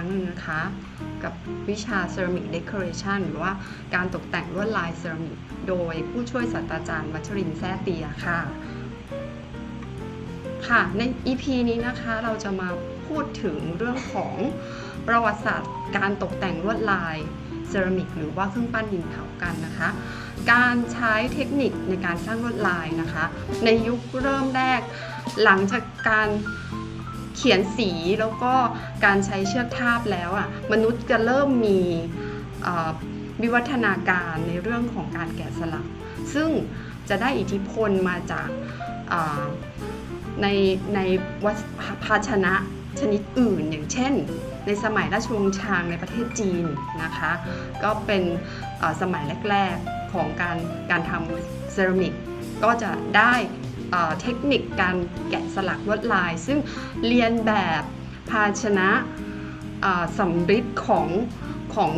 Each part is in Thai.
รั้งหนึ่งนะคะ กับวิชา Ceramic Decoration หรือว่าการตกแต่งลวดลายเซรามิกโดยผู้ช่วยศาสตราจารย์วัชรินแซ่เตียค่ะ ค่ะใน EP นี้นะคะเราจะมาพูดถึงเรื่องของประวัติศาสตร์การตกแต่งลวดลายเซรามิกหรือว่าเครื่องปั้นดินเผากันนะคะ การใช้เทคนิคในการสร้างลวดลายนะคะ ในยุคเริ่มแรก หลังจากการ เขียนสีแล้วก็การใช้เชือกทาบแล้วอะมนุษย์จะเริ่มมีวิวัฒนาการในเรื่องของการแกะสลัก ซึ่งจะได้อิทธิพลมาจากในในวัสภาชนะชนิดอื่น อย่างเช่น ในสมัยราชวงศ์ชางในประเทศจีนนะคะ ก็เป็นสมัยแรก ๆ ของการการทำเซรามิก ก็จะได้ เทคนิคการแกะสลักลวดลาย ซึ่งเรียนแบบภาชนะสำริดของของ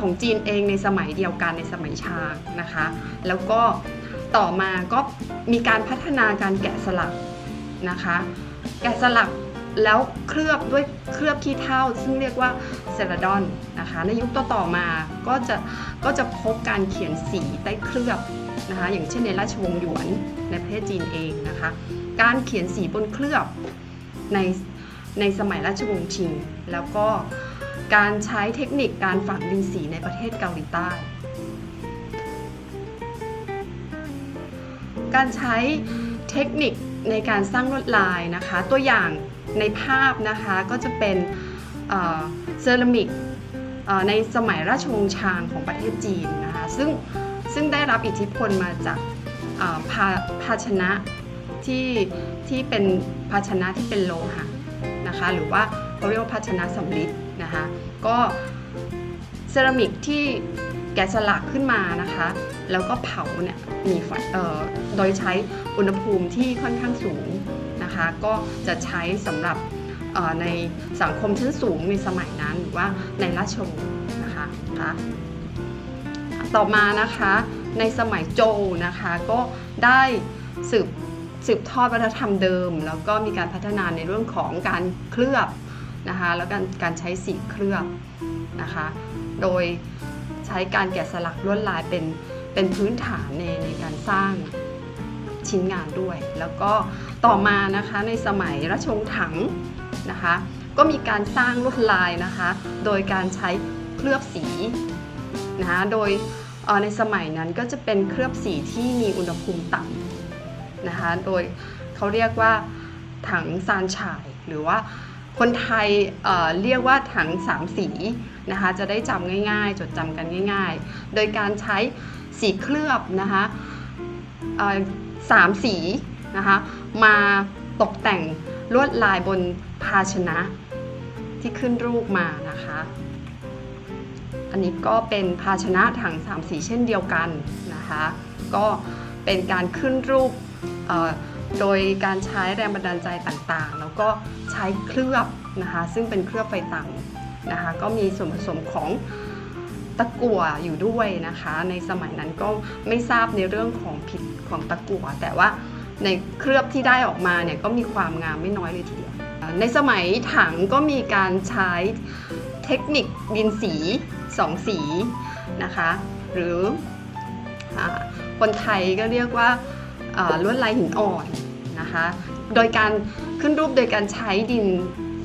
ของจีนเองในสมัยเดียวกันในสมัยชางนะคะ แล้วก็ต่อมาก็มีการพัฒนาการแกะสลักนะคะ แกะสลักแล้วเคลือบด้วยเคลือบขี้เถ้าซึ่งเรียกว่าเซราดอนนะคะ ในยุคต่อๆมาก็จะก็จะพบการเขียนสีใต้เคลือบ นะคะอย่างเช่นในราชวงศ์หยวนในประเทศจีนเองนะคะการเขียนสีบนเคลือบในในสมัยราชวงศ์ชิง แล้วก็การใช้เทคนิคการฝังดินสีในประเทศเกาหลีใต้ การใช้เทคนิคในการสร้างลวดลายนะคะ ตัวอย่างในภาพนะคะก็จะเป็นเซรามิกในสมัยราชวงศ์ชางของประเทศจีนนะคะซึ่ง ซึ่งได้รับอิทธิพลมาจากภาภาชนะที่ที่เป็นภาชนะที่เป็นโลหะนะคะหรือว่าเขาเรียกว่าภาชนะสำริดนะคะก็เซรามิกที่แกะสลักขึ้นมานะคะแล้วก็เผาเนี่ยมีไฟโดยใช้อุณหภูมิที่ค่อนข้างสูงนะคะก็จะใช้สำหรับในสังคมชั้นสูงในสมัยนั้นหรือว่าในราชวงศ์นะคะนะคะ ต่อมานะคะในสมัยโจวนะคะก็ได้สืบสืบทอดวัฒนธรรมเดิม แล้วก็มีการพัฒนาในเรื่องของการเคลือบนะคะแล้วการการใช้สีเคลือบนะคะโดยใช้การแกะสลักลวดลายเป็นเป็นพื้นฐานในในการสร้างชิ้นงานด้วย แล้วก็ต่อมานะคะในสมัยราชวงศ์ถังนะคะก็มีการสร้างลวดลายนะคะ โดยการใช้เคลือบสี นะคะโดยในสมัยนั้นก็จะเป็นเคลือบสีที่มีอุณหภูมิต่ำนะคะโดยเขาเรียกว่าถังซานฉายหรือว่าคนไทยเเรียกว่าถังสามสีนะคะจะได้จำง่ายๆ จดจำกันง่าย ๆ โดยการใช้สีเคลือบนะคะสามสีนะคะมาตกแต่งลวดลายบนภาชนะที่ขึ้นรูปมานะคะ อันนี้ก็เป็นภาชนะถังสามสีเช่นเดียวกันนะคะ ก็เป็นการขึ้นรูปโดยการใช้แรงบันดาลใจต่างๆ แล้วก็ใช้เคลือบนะคะ ซึ่งเป็นเคลือบไฟต่ำนะคะ ก็มีส่วนผสมของตะกั่วอยู่ด้วยนะคะ ในสมัยนั้นก็ไม่ทราบในเรื่องของผิดของตะกั่วแต่ว่าในเคลือบที่ได้ออกมาเนี่ยก็มีความงามไม่น้อยเลยทีเดียว ในสมัยถังก็มีการใช้เทคนิคดินสี สองสีนะคะ หรืออคนไทยก็เรียกว่าลวดลายหินอ่อนนะคะ โดยการขึ้นรูปโดยการใช้ดิน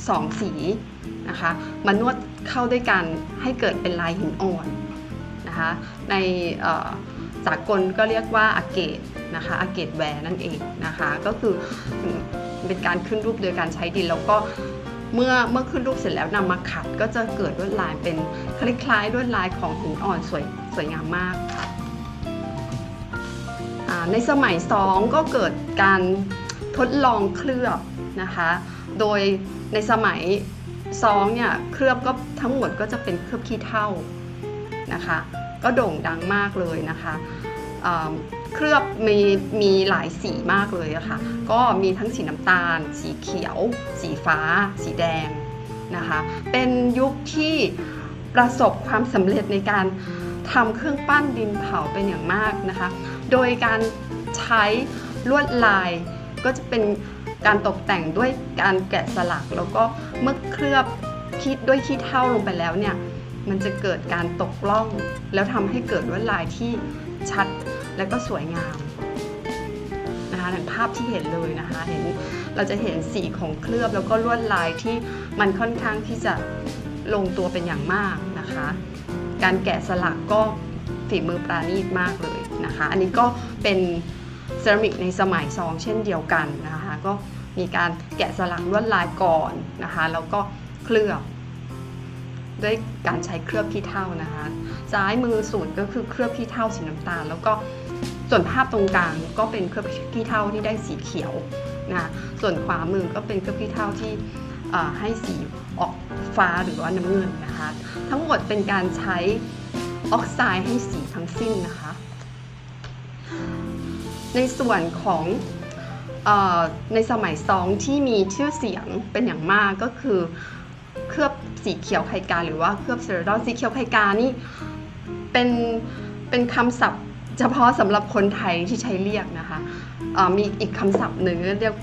สองสีนะคะมานวดเข้าด้วยกันให้เกิดเป็นลายหินอ่อนนะคะในสากลก็เรียกว่าอาเกตนะคะอาเกตแวร์นั่นเองนะคะ ก็คือเป็นการขึ้นรูปโดยการใช้ดินแล้วก็ เมื่อเมื่อขึ้นรูปเสร็จแล้วนำมาขัดก็จะเกิดลวดลายเป็นคล้ายๆลวดลายของหินอ่อนสวยสวยงามมากค่ะในสมัยสองก็เกิดการทดลองเคลือบนะคะ โดยในสมัยสองเนี่ยเคลือบก็ทั้งหมดก็จะเป็นเคลือบขี้เถ้านะคะ ก็โด่งดังมากเลยนะคะ เคลือบมีมีหลายสีมากเลยอะค่ะ ก็มีทั้งสีน้ำตาล สีเขียว สีฟ้า สีแดงนะคะ เป็นยุคที่ประสบความสำเร็จในการทำเครื่องปั้นดินเผาเป็นอย่างมากนะคะ โดยการใช้ลวดลายก็จะเป็นการตกแต่งด้วยการแกะสลัก แล้วก็เมื่อเคลือบคิดด้วยขี้เถ้าลงไปแล้วเนี่ย มันจะเกิดการตกล่อง แล้วทำให้เกิดลวดลายที่ชัด และก็สวยงามนะคะอย่างภาพที่เห็นเลยนะคะเห็นเราจะเห็นสีของเคลือบแล้วก็ลวดลายที่มันค่อนข้างที่จะลงตัวเป็นอย่างมากนะคะ การแกะสลักก็ฝีมือปราณีตมากเลยนะคะ อันนี้ก็เป็นเซรามิกในสมัยซองเช่นเดียวกันนะคะ ก็มีการแกะสลักลวดลายก่อนนะคะ แล้วก็เคลือบ ด้วยการใช้เคลือบขี้เถ้านะคะซ้ายมือสุดก็คือเคลือบขี้เถ้าสีน้ำตาล แล้วก็ส่วนภาพตรงกลางก็เป็นเคลือบขี้เถ้าที่ได้สีเขียวนะส่วนขวามือก็เป็นเคลือบขี้เถ้าที่ให้สีออกฟ้าหรือว่าน้ำเงินนะคะ ทั้งหมดเป็นการใช้ออกไซด์ให้สีทั้งสิ้นนะคะ ในส่วนของอในสมัยซองที่มีชื่อเสียงเป็นอย่างมากก็คือเคลือบ สีเขียวไข่กาหรือว่าเคลือบเซราดอนสีเขียวไข่กานี่เป็นเป็นคำศัพท์เฉพาะสำหรับคนไทยที่ใช้เรียกนะคะมีอีกคำศัพท์หนึ่งเรียก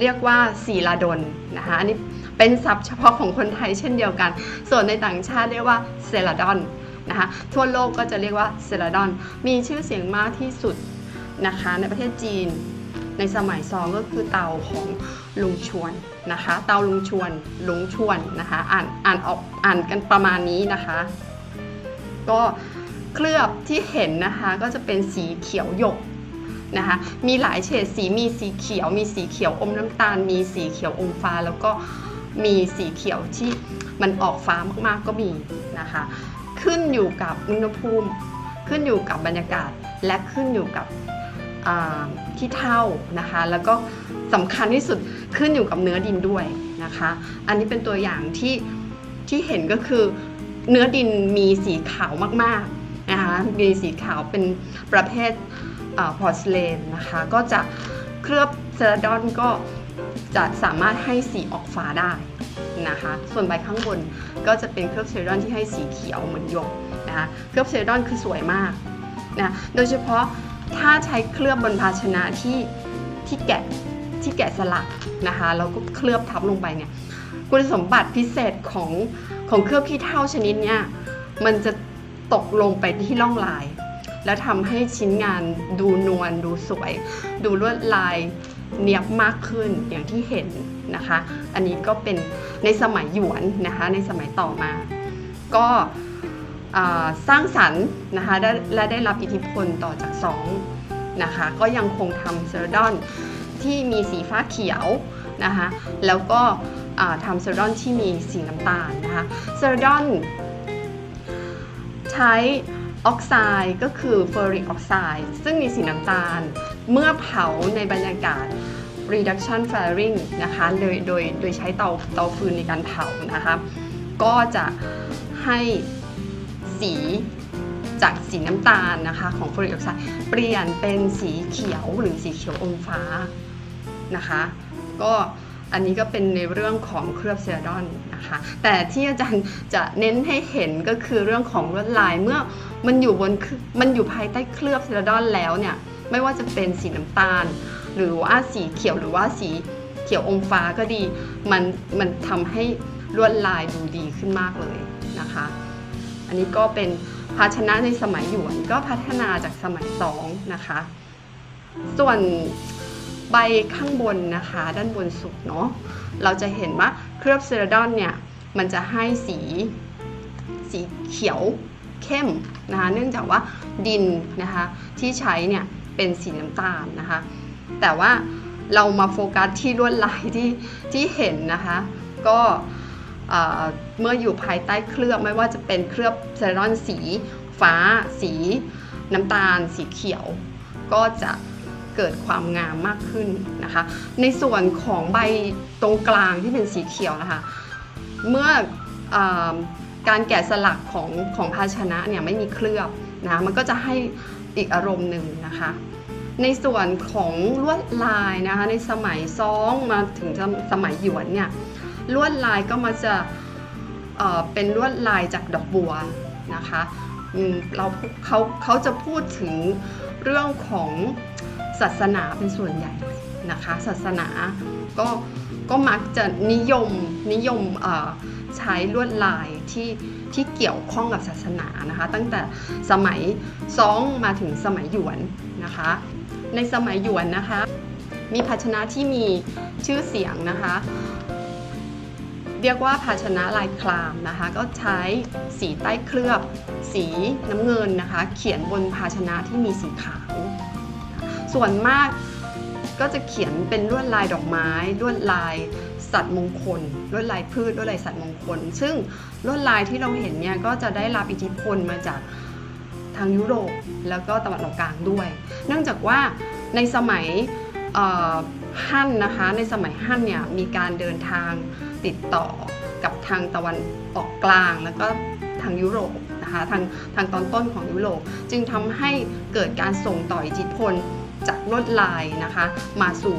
เรียกว่าสีลาดนนะคะอันนี้เป็นศัพท์เฉพาะของคนไทยเช่นเดียวกัน ส่วนในต่างชาติเรียกว่าเซราดอนนะคะทั่วโลกก็จะเรียกว่าเซราดอน มีชื่อเสียงมากที่สุดนะคะในประเทศจีน ในสมัยซองก็คือเตาของลุงชวนนะคะ เตาลุงชวนลุงชวนนะคะ อ่านอ่านออกอ่านกันประมาณนี้นะคะ ก็เคลือบที่เห็นนะคะก็จะเป็นสีเขียวหยกนะคะมีหลายเฉดสีมีสีเขียว มีสีเขียวอมน้ำตาล มีสีเขียวอมฟ้า แล้วก็มีสีเขียวที่มันออกฟ้ามากๆก็มีนะคะ ขึ้นอยู่กับอุณหภูมิ ขึ้นอยู่กับบรรยากาศและขึ้นอยู่กับ อ่าที่เท่านะคะ แล้วก็สำคัญที่สุดขึ้นอยู่กับเนื้อดินด้วยนะคะ อันนี้เป็นตัวอย่างที่ที่เห็นก็คือเนื้อดินมีสีขาวมากๆนะคะมีสีขาวเป็นประเภทพอร์สเลนนะคะ ก็จะเคลือบเซราดอนก็จะสามารถให้สีออกฟ้าได้นะคะ ส่วนใบข้างบนก็จะเป็นเคลือบเซราดอนที่ให้สีเขียวเหมือนหยกนะคะ เคลือบเซราดอนคือสวยมากนะ โดยเฉพาะ ถ้าใช้เคลือบบนภาชนะที่ที่แกะที่แกะสลักนะคะแล้วก็เคลือบทับลงไปเนี่ยคุณสมบัติพิเศษของของเคลือบขี้เถ้าชนิดเนี้ยมันจะตกลงไปที่ร่องลาย แล้วทำให้ชิ้นงานดูนวลดูสวย ดูลวดลายเนียบมากขึ้นอย่างที่เห็นนะคะ อันนี้ก็เป็นในสมัยหยวนนะคะในสมัยต่อมา ก็ สร้างสรรค์นะคะและได้รับอิทธิพลต่อจากสองนะคะก็ยังคงทำเซอราดอนที่มีสีฟ้าเขียวนะคะแล้วก็ทำเซอราดอนที่มีสีน้ำตาลนะคะเซอราดอนใช้ออกไซด์ก็คือเฟอริกออกไซด์ซึ่งมีสีน้ำตาล เมื่อเผาในบรรยากาศ reduction flaring นะคะโดยโดยโดยใช้เตาเตาฟืนในการเผานะคะก็จะให้ สีจากสีน้ำตาลนะคะของฟลูออริกไซด์เปลี่ยนเป็นสีเขียวหรือสีเขียวอมฟ้านะคะ ก็อันนี้ก็เป็นในเรื่องของเคลือบเซราดอนนะคะ แต่ที่อาจารย์จะเน้นให้เห็นก็คือเรื่องของลวดลายเมื่อมันอยู่บนมันอยู่ภายใต้เคลือบเซราดอนแล้วเนี่ยไม่ว่าจะเป็นสีน้ำตาล หรือว่าสีเขียวหรือว่าสีเขียวอมฟ้าก็ดี มันมันทำให้ลวดลายดูดีขึ้นมากเลยนะคะ อันนี้ก็เป็นภาชนะในสมัยหยวนก็พัฒนาจากสมัยสองนะคะ ส่วนใบข้างบนนะคะ ด้านบนสุดเนาะเราจะเห็นว่าเคลือบเซราดอนเนี่ยมันจะให้สีสีเขียวเข้มนะคะเนื่องจากว่าดินนะคะที่ใช้เนี่ยเป็นสีน้ำตาลนะคะ แต่ว่าเรามาโฟกัสที่ลวดลายที่ที่เห็นนะคะ ก็ เมื่ออยู่ภายใต้เคลือบไม่ว่าจะเป็นเคลือบเซรอนสี ฟ้า สี น้ำตาล สีเขียว ก็จะเกิดความงามมากขึ้นนะคะ ในส่วนของใบตรงกลางที่เป็นสีเขียวนะคะ เมื่อออการแกะสลักของของภาชนะเนี่ยไม่มีเคลือบนะมันก็จะให้อีกอารมณ์หนึ่งนะคะ ในส่วนของลวดลายนะคะในสมัยซองมาถึงสมัยหยวนเนี่ยลวดลายก็มาจะ เป็นลวดลายจากดอกบัวนะคะเราเขาเขาจะพูดถึงเรื่องของศาสนาเป็นส่วนใหญ่นะคะ ศาสนาก็ก็มักจะนิยมนิยมใช้ลวดลายที่ที่เกี่ยวข้องกับศาสนานะคะ ตั้งแต่สมัยซองมาถึงสมัยหยวนนะคะ ในสมัยหยวนนะคะ มีภาชนะที่มีชื่อเสียงนะคะ เรียกว่าภาชนะลายคลามนะคะ ก็ใช้สีใต้เคลือบ สีน้ำเงินนะคะ เขียนบนภาชนะที่มีสีขาว ส่วนมากก็จะเขียนเป็นลวดลายดอกไม้ลวดลายสัตว์มงคลลวดลายพืชลวดลายสัตว์มงคล ซึ่งลวดลายที่เราเห็นเนี่ยก็จะได้รับอิทธิพลมาจากทางยุโรปแล้วก็ตะวันออกกลางด้วย เนื่องจากว่าในสมัยฮั่นนะคะในสมัยฮั่นเนี่ยมีการเดินทาง ติดต่อกับทางตะวันออกกลาง แล้วก็ทางยุโรปนะคะทางทางตอนต้นของยุโรป จึงทำให้เกิดการส่งต่ออิทธิพลจากลวดลายนะคะมาสู่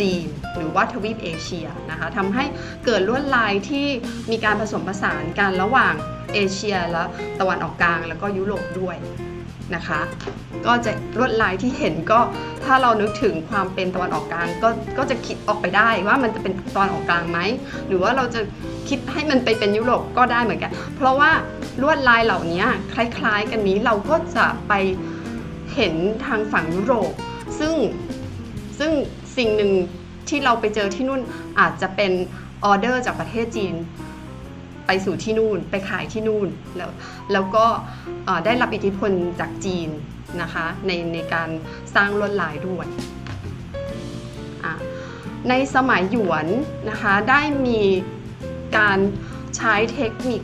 จีนหรือว่าทวีปเอเชียนะคะทำให้เกิดลวดลายที่มีการผสมผสานกันระหว่างเอเชียและตะวันออกกลางแล้วก็ยุโรปด้วย นะคะ ก็จะลวดลายที่เห็นก็ถ้าเรานึกถึงความเป็นตะวันออกกลางก็ก็จะคิดออกไปได้ว่ามันจะเป็นตะวันออกกลางไหมหรือว่าเราจะคิดให้มันไปเป็นยุโรปก็ได้เหมือนกัน เพราะว่าลวดลายเหล่านี้คล้าย ๆ กันนี้เราก็จะไปเห็นทางฝั่งยุโรป ซึ่งซึ่งสิ่งหนึ่งที่เราไปเจอที่นู่นอาจจะเป็นออเดอร์จากประเทศจีน ไปสู่ที่นู่น ไปขายที่นู่น แล้วแล้วก็ได้รับอิทธิพลจากจีนนะคะในในการสร้างลวดลายด้วยในสมัยหยวนนะคะได้มีการใช้เทคนิค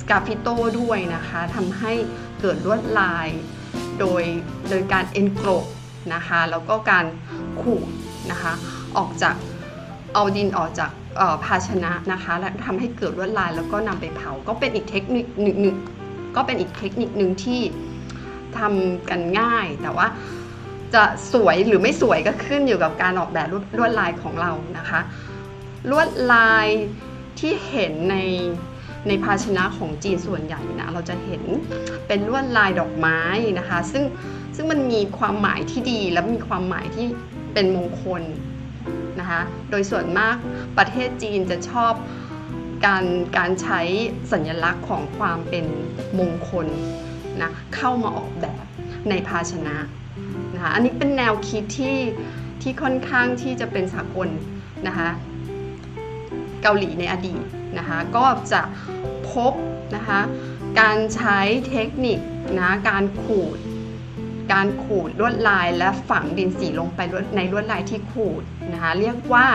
สกาฟิโตด้วยนะคะทำให้เกิดลวดลายโดยโดยการเอ็นโกรนะคะแล้วก็การขูดนะคะออกจาก เอาดินออกจากภาชนะนะคะและทำให้เกิดลวดลายแล้วก็นำไปเผา ก็เป็นอีกเทคนิคหนึ่งก็เป็นอีกเทคนิคหนึ่งที่ทำกันง่าย แต่ว่าจะสวยหรือไม่สวยก็ขึ้นอยู่กับการออกแบบลวดลายของเรานะคะ ลวดลายที่เห็นในในภาชนะของจีนส่วนใหญ่นะเราจะเห็นเป็นลวดลายดอกไม้นะคะ ซึ่งซึ่งมันมีความหมายที่ดีและมีความหมายที่เป็นมงคล นะคะ โดยส่วนมากประเทศจีนจะชอบการการใช้สัญลักษณ์ของความเป็นมงคลนะเข้ามาออกแบบในภาชนะนะคะอันนี้เป็นแนวคิดที่ที่ค่อนข้างที่จะเป็นสากลนะคะเกาหลีในอดีตนะคะก็จะพบนะคะการใช้เทคนิคนะการขูด การขูดลวดลายและฝังดินสีลงไปในลวดลายที่ขูดนะคะเรียกว่า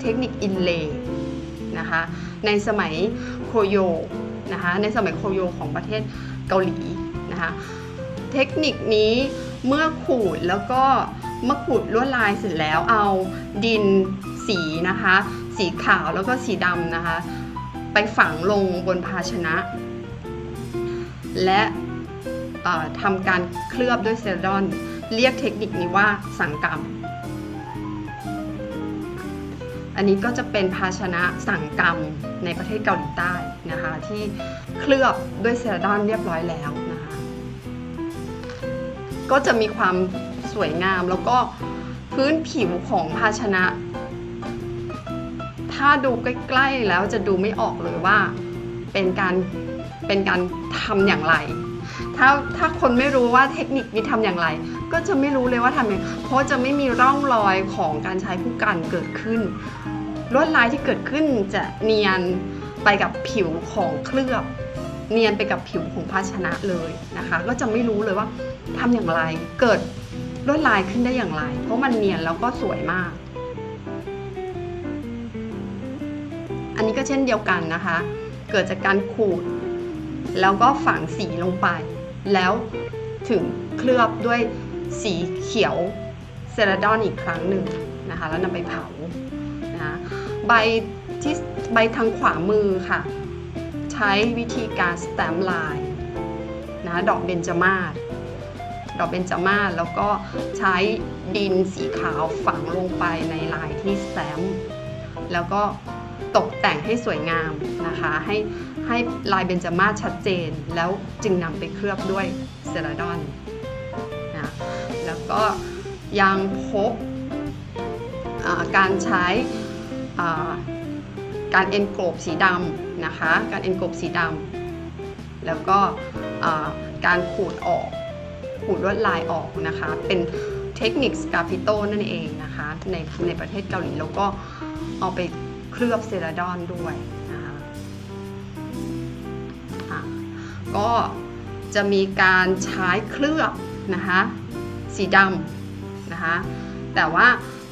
เทคนิคอินเลย์นะคะในสมัยโคโยนะคะในสมัยโคโยของประเทศเกาหลีนะคะเทคนิคนี้เมื่อขูดแล้วก็เมื่อขูดลวดลายเสร็จแล้วเอาดินสีนะคะสีขาวแล้วก็สีดำนะคะไปฝังลงบนภาชนะ และ ทำการเคลือบด้วยเซลดอนเรียกเทคนิคนี้ว่าสังกรรม อันนี้ก็จะเป็นภาชนะสังกรรมในประเทศเกาหลีใต้นะคะ ที่เคลือบด้วยเซลดอนเรียบร้อยแล้วนะคะ ก็จะมีความสวยงามแล้วก็พื้นผิวของภาชนะ ถ้าดูใกล้ ๆ แล้วจะดูไม่ออกเลยว่าเป็นการเป็นการทำอย่างไร ถ้าถ้าคนไม่รู้ว่าเทคนิคนี้ทำอย่างไร ก็จะไม่รู้เลยว่าทำยังไงเพราะจะไม่มีร่องรอยของการใช้ผู้กันเกิดขึ้น ลวดลายที่เกิดขึ้นจะเนียนไปกับผิวของเคลือบ เนียนไปกับผิวของภาชนะเลยนะคะ ก็จะไม่รู้เลยว่าทำอย่างไรเกิดลวดลายขึ้นได้อย่างไร เพราะมันเนียนแล้วก็สวยมาก อันนี้ก็เช่นเดียวกันนะคะ เกิดจากการขูด แล้วก็ฝังสีลงไป แล้วถึงเคลือบด้วยสีเขียวเซราดอนอีกครั้งหนึ่งนะคะแล้วนำไปเผานะใบที่ใบทางขวามือค่ะ ใช้วิธีการสแตมลายนะดอกเบญจมาศดอกเบญจมาศแล้วก็ใช้ดินสีขาวฝังลงไปในลายที่สแตมแล้วก็ ตกแต่งให้สวยงามนะคะให้ให้ลายเบญจมาศชัดเจน แล้วจึงนำไปเคลือบด้วยเซราดอนนะแล้วก็ยังพบการใช้การเอ็นโกรบสีดำนะคะ การเอ็นโกรบสีดำแล้วก็การขูดออกขูดลวดลายออกนะคะ เป็นเทคนิคสกาฟิโตนั่นเองนะคะ ในในประเทศเกาหลีแล้วก็เอาไป เคลือบเซราดอนด้วยนะคะก็จะมีการใช้เคลือบนะคะสีดำนะคะแต่ว่า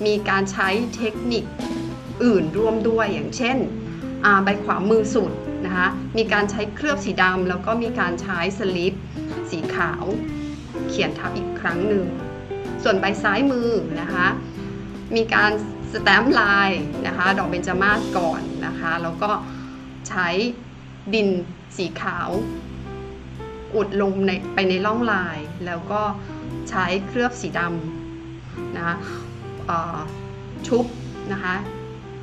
มีการใช้เทคนิคอื่นร่วมด้วยอย่างเช่นใบขวามือสุดนะคะมีการใช้เคลือบสีดำแล้วก็มีการใช้สลิปสีขาวเขียนทับอีกครั้งหนึ่งส่วนใบซ้ายมือนะคะมีการ สแตมป์ลายนะคะดอกเบญจมาศก่อนนะคะแล้วก็ใช้ดินสีขาว อุดลงในไปในร่องลาย แล้วก็ใช้เคลือบสีดำนะคะชุบนะคะ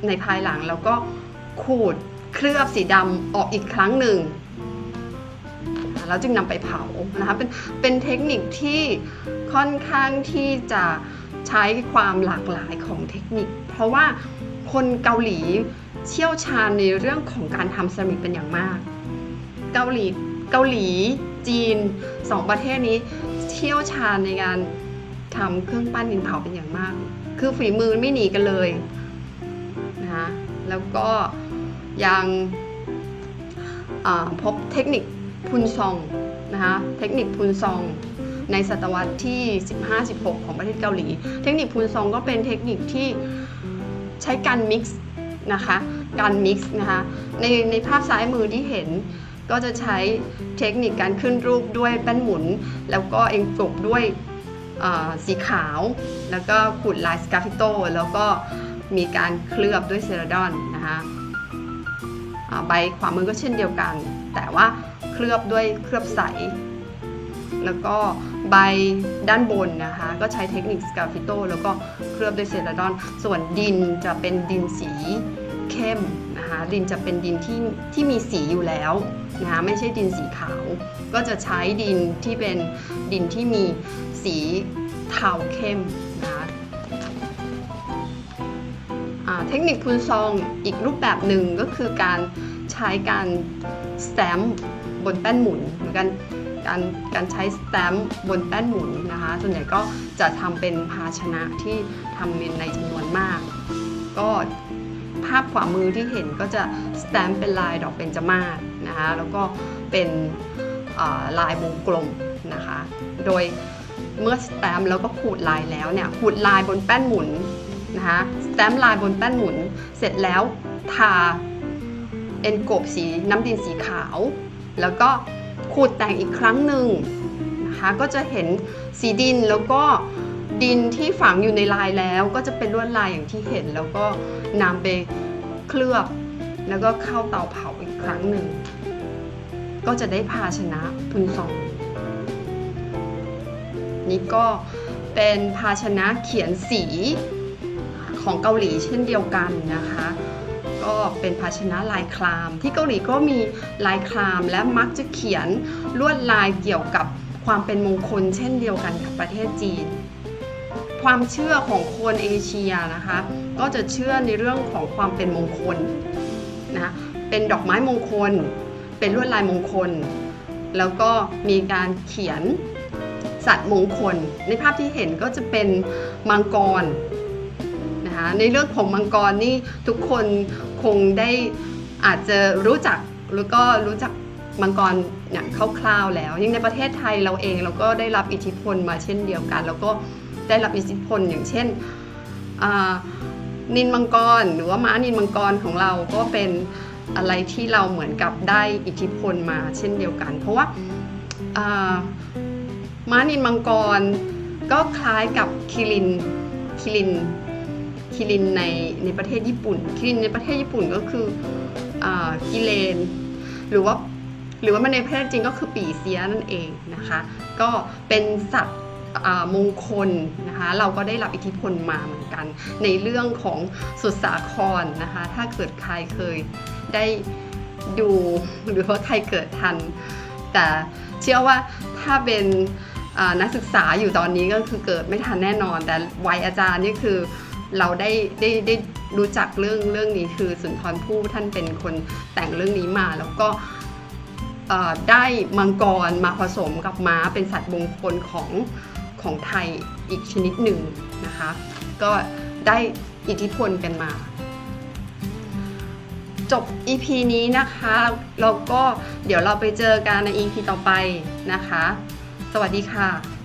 ในภายหลังแล้วก็ขูดเคลือบสีดำออกอีกครั้งหนึ่งแล้วจึงนำไปเผานะคะเป็นเป็นเทคนิคที่ค่อนข้างที่จะใช้ความหลากหลายของเทคนิค ราะว่าคนเกาหลีเชี่ยวชาญในเรื่องของการทำเซรามิกเป็นอย่างมาก เกาหลีเกาหลีจีนสองประเทศนี้เชี่ยวชาญในการทำเครื่องปั้นดินเผาเป็นอย่างมาก คือฝีมือไม่หนีกันเลยนะคะแล้วก็ยังพบเทคนิคพุนซองนะคะเทคนิคพุนซองในศตวรรษที่ 15-16 ของประเทศเกาหลี เทคนิคพุนซองก็เป็นเทคนิคที่ ใช้การมิกซ์นะคะการมิกซ์นะคะในในภาพซ้ายมือที่เห็นก็จะใช้เทคนิคการขึ้นรูปด้วยแป้นหมุน แล้วก็เองกบด้วยสีขาว แล้วก็ขูดลายสกาฟิโตแล้วก็มีการเคลือบด้วยเซราดอนนะคะใบขวามือก็เช่นเดียวกัน แต่ว่าเคลือบด้วยเคลือบใส แล้วก็ ใบด้านบนนะคะ ก็ใช้เทคนิคสกาฟิโตแล้วก็เคลือบด้วยเซราดอน ส่วนดินจะเป็นดินสีเข้มนะคะ ดินจะเป็นดินที่ที่มีสีอยู่แล้วนะคะไม่ใช่ดินสีขาว ก็จะใช้ดินที่เป็นดินที่มีสีเทาเข้มนะคะเทคนิคพุนซองอีกรูปแบบหนึ่งก็คือการใช้การสแตมบนแป้นหมุนเหมือนกัน การการใช้สแตมป์บนแป้นหมุนนะคะ ส่วนใหญ่ก็จะทำเป็นภาชนะที่ทำเป็นในจำนวนมาก ก็ภาพขวามือที่เห็นก็จะสแตมป์เป็นลายดอกเบญจมาศนะคะแล้วก็เป็นลายวงกลมนะคะ โดยเมื่อสแตมป์แล้วก็ขูดลายแล้วเนี่ยขูดลายบนแป้นหมุนนะคะสแตมป์ลายบนแป้นหมุนเสร็จแล้วทาเอ็นกบสีน้ำดินสีขาว แล้วก็ ขูดแต่งอีกครั้งหนึ่งนะคะก็จะเห็นสีดินแล้วก็ดินที่ฝังอยู่ในลายแล้วก็จะเป็นลวดลายอย่างที่เห็น แล้วก็นำไปเคลือบ แล้วก็เข้าเตาเผาอีกครั้งหนึ่ง ก็จะได้ภาชนะพุนซอง นี่ก็เป็นภาชนะเขียนสีของเกาหลีเช่นเดียวกันนะคะ ก็เป็นภาชนะลายคลาม ที่เกาหลีก็มีลายคลามและมักจะเขียนลวดลายเกี่ยวกับความเป็นมงคล เช่นเดียวกันกับประเทศจีน ความเชื่อของคนเอเชียนะคะก็จะเชื่อในเรื่องของความเป็นมงคลนะเป็นดอกไม้มงคล เป็นลวดลายมงคล แล้วก็มีการเขียนสัตว์มงคล ในภาพที่เห็นก็จะเป็นมังกรนะคะในเรื่องของมังกรนี่ทุกคน คงได้อาจจะรู้จักแล้วก็รู้จักมังกรอย่างคร่าวๆแล้วยิ่งในประเทศไทยเราเองเราก็ได้รับอิทธิพลมาเช่นเดียวกัน แล้วก็ได้รับอิทธิพลอย่างเช่นนินมังกร หรือว่าม้านินมังกรของเราก็เป็นอะไรที่เราเหมือนกับได้อิทธิพลมาเช่นเดียวกัน เพราะว่าม้านินมังกรก็คล้ายกับคิรินคิริน คิรินในในประเทศญี่ปุ่น คิรินในประเทศญี่ปุ่นก็คืออกิเลน หรือว่าหรือว่ามันในประเทศจีนก็คือปีเสียนั่นเองนะคะ ก็เป็นสัตว์มงคลนะคะเราก็ได้รับอิทธิพลมาเหมือนกัน ในเรื่องของสุสาครนะคะ ถ้าเกิดใครเคยได้ดูหรือว่าใครเกิดทัน แต่เชื่อว่าถ้าเป็นนักศึกษาอยู่ตอนนี้ก็คือเกิดไม่ทันแน่นอน แต่วัยอาจารย์นี่คือ เราได้ได้ได้รู้จักเรื่องเรื่องนี้คือสุนทรภู่ท่านเป็นคนแต่งเรื่องนี้มา แล้วก็ได้มังกรมาผสมกับม้าเป็นสัตว์มงคลของของไทยอีกชนิดหนึ่งนะคะ ก็ได้อิทธิพลกันมา จบ EP นี้นะคะแล้วก็เดี๋ยวเราไปเจอกันใน EP ต่อไปนะคะ สวัสดีค่ะ